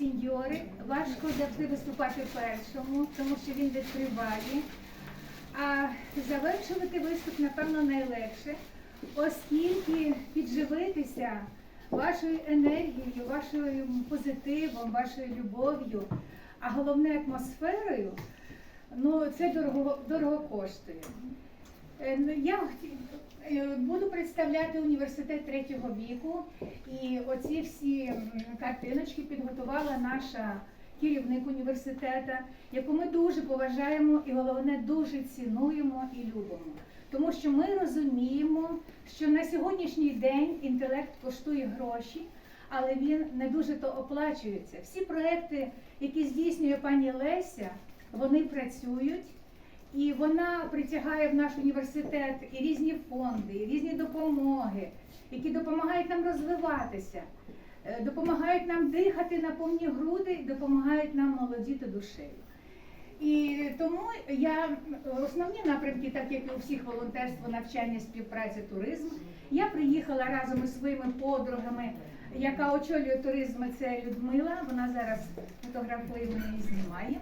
сеньори. Важко завжди виступати першому, тому що він відкриває. А завершувати виступ, напевно, найлегше, оскільки підживитися вашою енергією, вашим позитивом, вашою любов'ю, а головне атмосферою, ну це дорого, дорого коштує. Е, ну, Я е, буду представляти університет третього віку, і оці всі картиночки підготувала наша керівник університету, яку ми дуже поважаємо і головне дуже цінуємо і любимо. Тому що ми розуміємо, що на сьогоднішній день інтелект коштує гроші, але він не дуже то оплачується. Всі проекти, які здійснює пані Леся, вони працюють. І вона притягає в наш університет і різні фонди, і різні допомоги, які допомагають нам розвиватися, е, допомагають нам дихати на повні груди, допомагають нам молодіти душею. І тому я основні напрямки, так як і у всіх волонтерство, навчання, співпраця, туризм. Я приїхала разом із своїми подругами, яка очолює туризм, це Людмила. Вона зараз фотографує мене і знімає.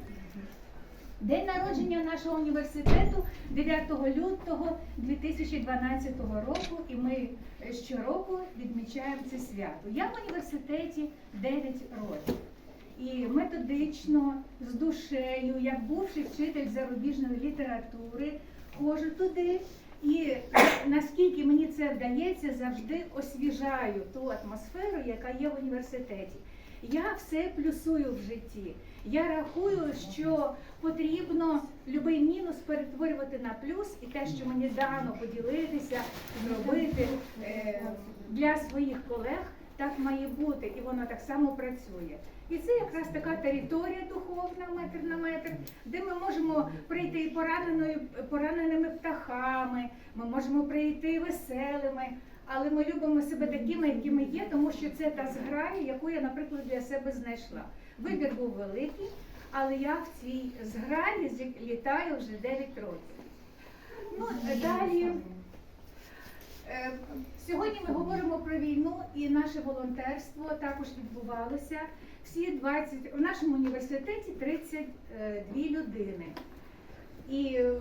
День народження нашого університету 9 лютого 2012 року, і ми щороку відмічаємо це свято. Я в університеті 9 років. І методично, з душею, як бувший вчитель зарубіжної літератури, ходжу туди. І наскільки мені це вдається, завжди освіжаю ту атмосферу, яка є в університеті. Я все плюсую в житті. Я рахую, що потрібно будь-який мінус перетворювати на плюс, і те, що мені дано поділитися, зробити е, для своїх колег, так має бути, і воно так само працює. І це якраз така територія духовна, метр на метр, де ми можемо прийти і пораненою, пораненими птахами, ми можемо прийти веселими, але ми любимо себе такими, якими є, тому що це та зграя, яку я, наприклад, для себе знайшла. Вибір був великий, але я в цій зграї літаю вже 9 років. Ну, далі. Е, Сьогодні ми говоримо про війну і наше волонтерство також відбувалося. Всі 20, в нашому університеті 32 людини. І е,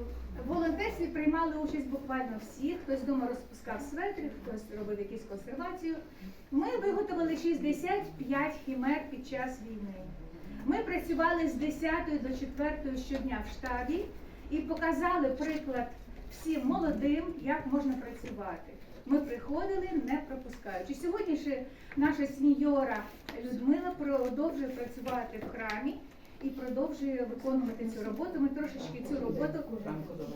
в волонтерстві приймали участь буквально всі. Хтось вдома розпускав светри, хтось робив якусь консервацію. Ми виготовили 65 хімер під час війни. Ми працювали з 10 до 4 щодня в штабі і показали приклад всім молодим, як можна працювати. Ми приходили, не пропускаючи. Сьогодні ще наша сеньора Людмила продовжує працювати в храмі і продовжує виконувати цю роботу. Ми трошечки цю роботу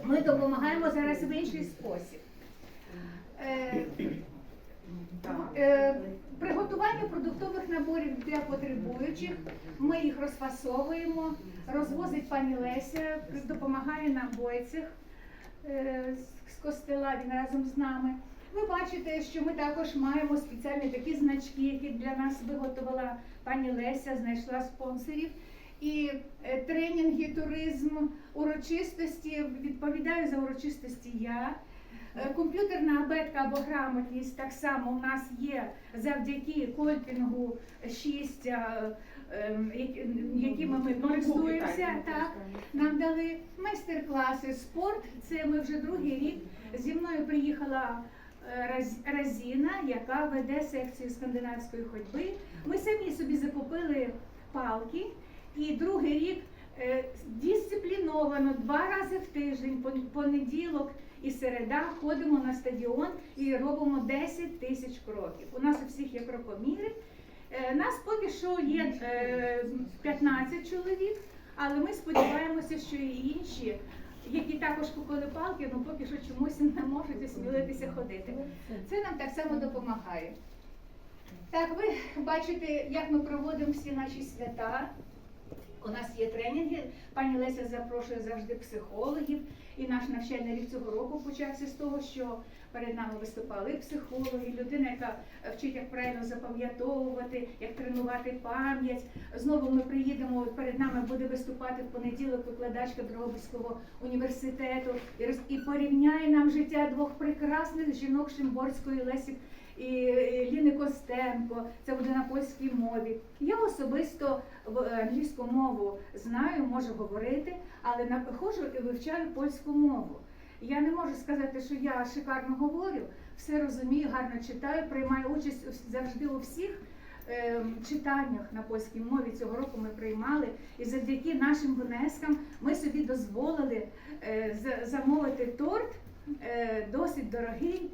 ми допомагаємо зараз в інший спосіб. Е, Е, Приготування продуктових наборів для потребуючих. Ми їх розфасовуємо, розвозить пані Леся, допомагає нам бойцях е, з- з костела, він разом з нами. Ви бачите, що ми також маємо спеціальні такі значки, які для нас виготовила пані Леся, знайшла спонсорів. І е, тренінги, туризм, урочистості, відповідаю за урочистості я. Е, Комп'ютерна абетка або грамотність так само у нас є завдяки кольпінгу 6, якими ми користуємося. Так, нам дали майстер-класи, спорт. Це ми вже другий рік. Зі мною приїхала е, Разіна, яка веде секцію скандинавської ходьби. Ми самі собі закупили палки, і другий рік е, дисципліновано два рази в тиждень, пон- понеділок і середа ходимо на стадіон і робимо 10 тисяч кроків. У нас у всіх є крокоміри. Е, Нас поки що є е, 15 чоловік, але ми сподіваємося, що і інші, які також купили палки, ну поки що чомусь не можуть осмілитися ходити. Це нам так само допомагає. Так, ви бачите, як ми проводимо всі наші свята. У нас є тренінги. Пані Леся запрошує завжди психологів. І наш навчальний рік цього року почався з того, що перед нами виступали психологи, людина, яка вчить, як правильно запам'ятовувати, як тренувати пам'ять. Знову ми приїдемо. Перед нами буде виступати в понеділок викладачка Дрогобицького університету і порівняє нам життя двох прекрасних жінок Шимборської Лесі і Ліни Костенко, це буде на польській мові. Я особисто в е, англійську мову знаю, можу говорити, але ходжу і вивчаю польську мову. Я не можу сказати, що я шикарно говорю, все розумію, гарно читаю, приймаю участь завжди у всіх е, читаннях на польській мові. Цього року ми приймали, і завдяки нашим внескам ми собі дозволили е, замовити торт досить дорогий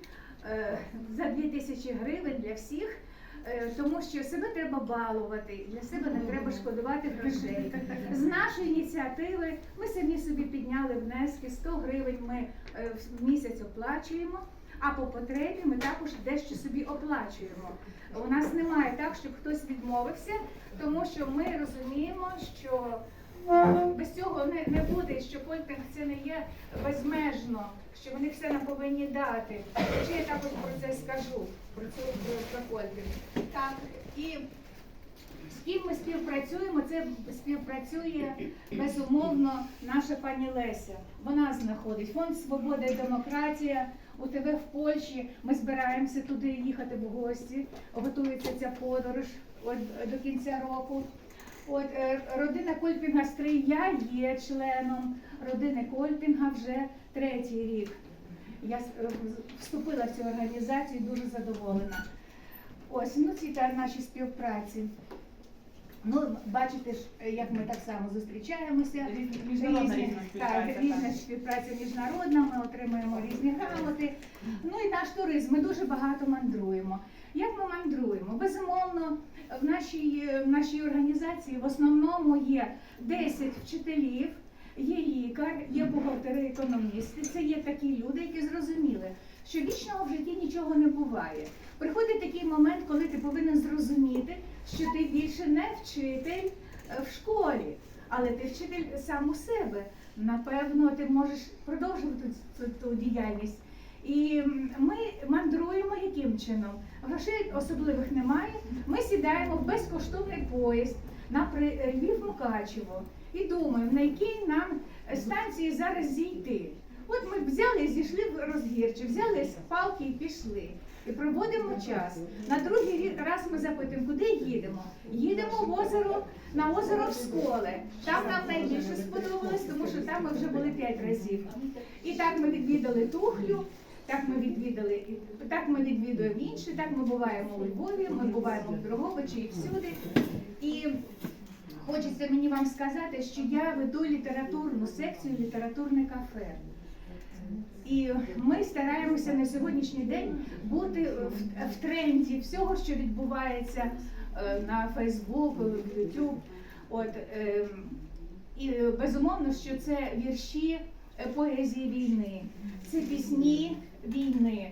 за 2 тисячі гривень для всіх. е, Тому що себе треба балувати, для себе не треба шкодувати грошей. З нашої ініціативи ми самі собі підняли внески 100 гривень. Ми е, в місяць оплачуємо, а по потребі ми також дещо собі оплачуємо. У нас немає так, щоб хтось відмовився, тому що ми розуміємо, що е, без цього не, не буде, що кольпінг це не є безмежно, що вони все нам повинні дати. Ще я також про це скажу, про цю про, про. Так, і з ким ми співпрацюємо, це співпрацює безумовно наша пані Леся. Вона знаходить фонд Свобода і демократія. У тебе в Польщі ми збираємося туди їхати в гості. Готується ця подорож до кінця року. От е, родина Кольпінга Стрий, я є членом родини Кольпінга вже третій рік. Я е, вступила в цю організацію, дуже задоволена. Ось ну ці та наші співпраці. Ну, бачите ж, як ми так само зустрічаємося. Міжнародна Різні- Так, різна співпраця міжнародна, ми отримуємо різні грамоти. Ну і наш туризм, ми дуже багато мандруємо. Як ми мандруємо? Безумовно, в нашій, в нашій організації в основному є 10 вчителів, є лікар, є бухгалтери, економісти. Це є такі люди, які зрозуміли, що вічного в житті нічого не буває. Приходить такий момент, коли ти повинен зрозуміти, що ти більше не вчитель е, в школі, але ти вчитель сам у себе. Напевно, ти можеш продовжувати цю, ту діяльність. І ми мандруємо яким чином? Грошей особливих немає. Ми сідаємо в безкоштовний поїзд на Львів Мукачево і думаємо, на якій нам станції зараз зійти. От ми взяли зійшли в розгірчі, взяли палки і пішли. І проводимо час. На другий раз ми запитуємо, куди їдемо? Їдемо в озеро, на озеро в сколи. Там нам найбільше сподобалось, тому що там ми вже були п'ять разів. І так ми відвідали Тухлю, так ми відвідали, так ми відвідуємо інші, так ми буваємо у Львові, ми буваємо в Дрогобичі і всюди. І хочеться мені вам сказати, що я веду літературну секцію літературне кафе. І ми стараємося на сьогоднішній день бути в, в тренді всього, що відбувається е, на Фейсбук, в Ютуб. От, ем, і е, безумовно, що це вірші е, поезії війни, це пісні війни.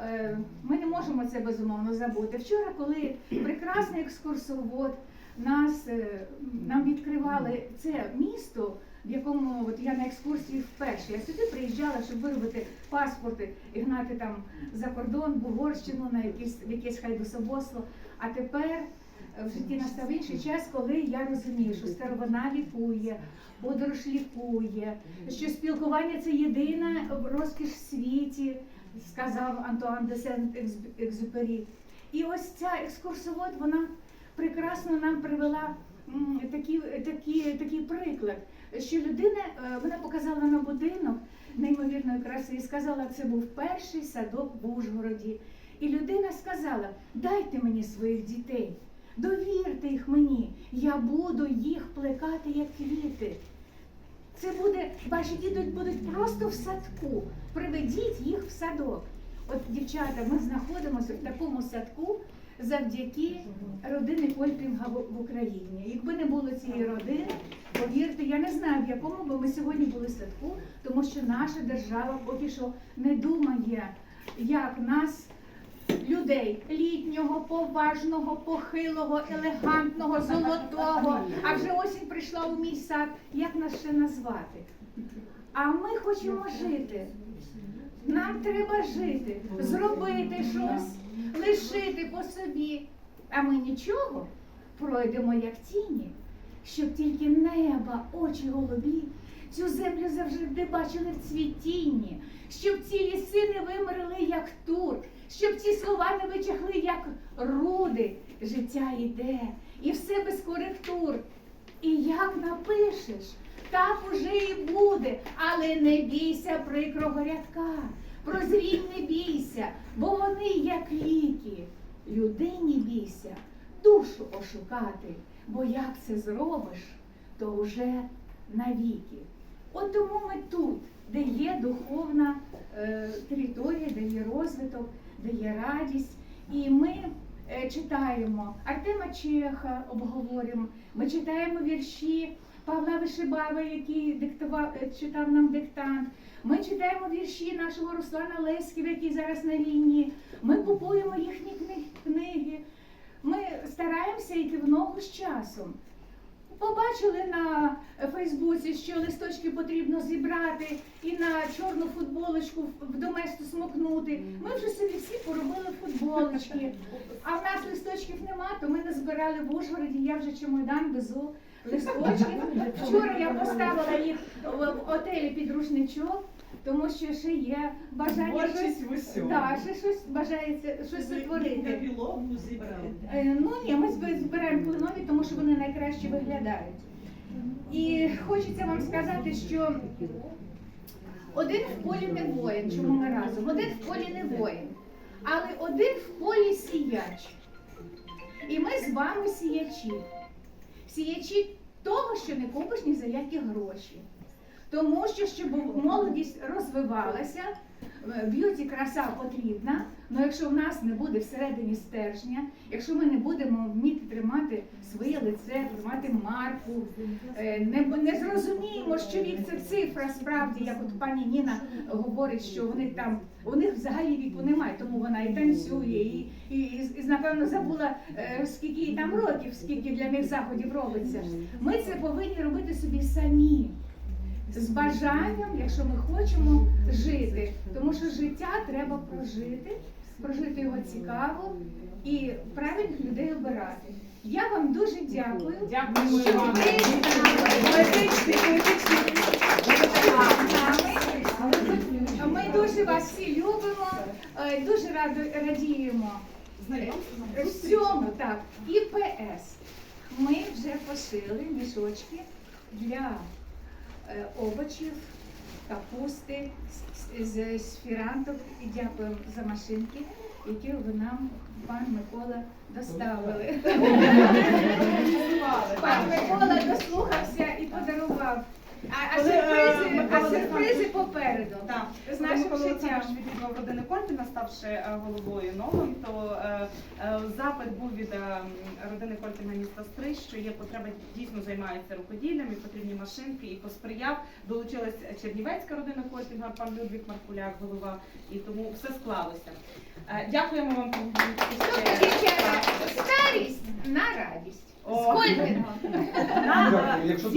Е, Ми не можемо це безумовно забути. Вчора, коли прекрасний екскурсовод нас е, нам відкривали це місто, в якому от я на екскурсії вперше. Я сюди приїжджала, щоб виробити паспорти і гнати там за кордон, в Угорщину, на якесь, якесь хайдусобоство. А тепер в житті настав інший час, коли я розумію, що старовина лікує, подорож лікує, що спілкування це єдина розкіш в світі, сказав Антуан де Сент-Екзюпері. І ось ця екскурсовод, вона прекрасно нам привела м, такі, такі, такий приклад, що людина е, вона показала на будинок неймовірної краси і сказала, це був перший садок в Ужгороді. І людина сказала: дайте мені своїх дітей, довірте їх мені, я буду їх плекати як квіти. Це буде, ваші діти будуть просто в садку. Приведіть їх в садок. От, дівчата, ми знаходимося в такому садку завдяки родини Кольпінга в, в Україні. Якби не було цієї родини, повірте, я не знаю, в якому би ми сьогодні були в садку, тому що наша держава поки що не думає, як нас. Людей літнього, поважного, похилого, елегантного, золотого. А вже осінь прийшла у мій сад. Як нас ще назвати? А ми хочемо жити. Нам треба жити, зробити щось, лишити по собі. А ми нічого пройдемо як тіні, щоб тільки неба, очі голубі, цю землю завжди бачили в цвітінні, щоб ці ліси не вимерли, як тур, щоб ці слова не витягли як руди. Життя йде, і все без коректур. І як напишеш, так уже і буде. Але не бійся прикрого рядка. Прозрінь не бійся, бо вони як ліки. Людині бійся, душу ошукати, бо як це зробиш, то вже навіки. От тому ми тут, де є духовна е, територія, де є розвиток, де є радість. І ми е, читаємо Артема Чеха, обговорюємо, ми читаємо вірші Павла Вишибаєва, який диктував, е, читав нам диктант. Ми читаємо вірші нашого Руслана Леськіва, який зараз на війні. Ми купуємо їхні книги. Ми стараємося йти в ногу з часом. Побачили на Фейсбуці, що листочки потрібно зібрати і на чорну футболочку в- доместу смокнути. Ми вже собі всі поробили футболочки. А в нас листочків нема, то ми назбирали в Ужгороді. Я вже чемодан везу листочків. Вчора я поставила їх в в готелі під рушничок, тому що ще є бажання щось, усьому. да, ще щось бажається щось сотворити. Е, Ну ні, ми зб- збираємо кленові, тому що вони найкраще виглядають. І хочеться вам сказати, що один в полі не воїн, чому ми разом, один в полі не воїн, але один в полі сіяч. І ми з вами сіячі. Сіячі того, що не купиш ні за які гроші. Тому що, щоб молодість розвивалася, б'юті краса потрібна, але якщо в нас не буде всередині стержня, якщо ми не будемо вміти тримати своє лице, тримати марку, е, не, не зрозуміємо, що вік це цифра справді, як от пані Ніна говорить, що вони там, у них взагалі віку немає, тому вона і танцює, і, і, і, і напевно забула, е, скільки їй там років, скільки для них заходів робиться. Ми це повинні робити собі самі з бажанням, якщо ми хочемо жити, тому що життя треба прожити, прожити його цікаво і правильних людей обирати. Я вам дуже дякую. Дякуємо що вам. ви поетичний, поетичний Ми дуже вас всі любимо, е, дуже радіємо всьому так. І ПС. Ми вже пошили мішочки для овочів, капусти, з, з. І дякуємо за машинки, які ви нам, пан Микола, доставили. Пан Микола дослухався. А, а Коли, е, сюрпризи, а Микола сюрпризи попереду. Так, З з нашим нашим. Олександрович відвідував родини Кольпіна, ставши е, головою новим, то е, е, запит був від е, родини Кольпіна міста Стрий, що є потреба дійсно займається рукоділлям і потрібні машинки, і посприяв. Долучилась Чернівецька родина Кольпінга, пан Людвік Маркуляк, голова, і тому все склалося. Е, Дякуємо вам. Дівчата, Старість на радість. О. Сколько? На, Якщо